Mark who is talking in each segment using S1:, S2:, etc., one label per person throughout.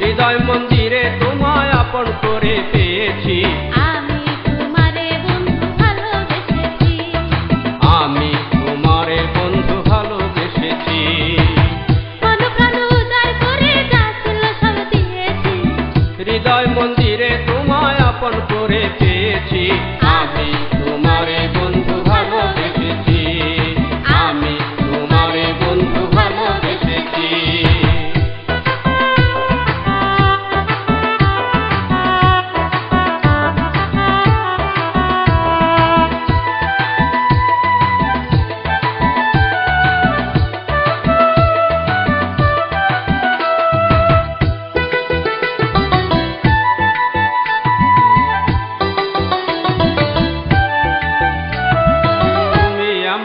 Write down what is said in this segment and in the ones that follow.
S1: হৃদয় মন্দিরে
S2: আমি তোমারে বন্ধু ভালোবেসেছি।
S1: আমি হৃদয় মন্দিরে তোমায় আপন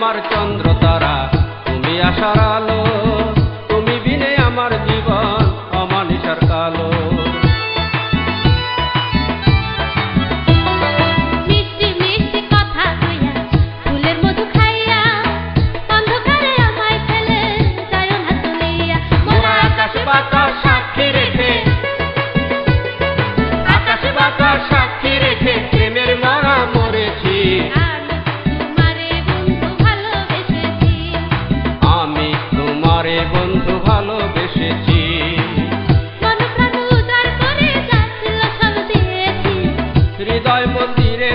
S1: আমার চন্দ্র তারা তুমি আসার আলো হৃদয় মন্দিরে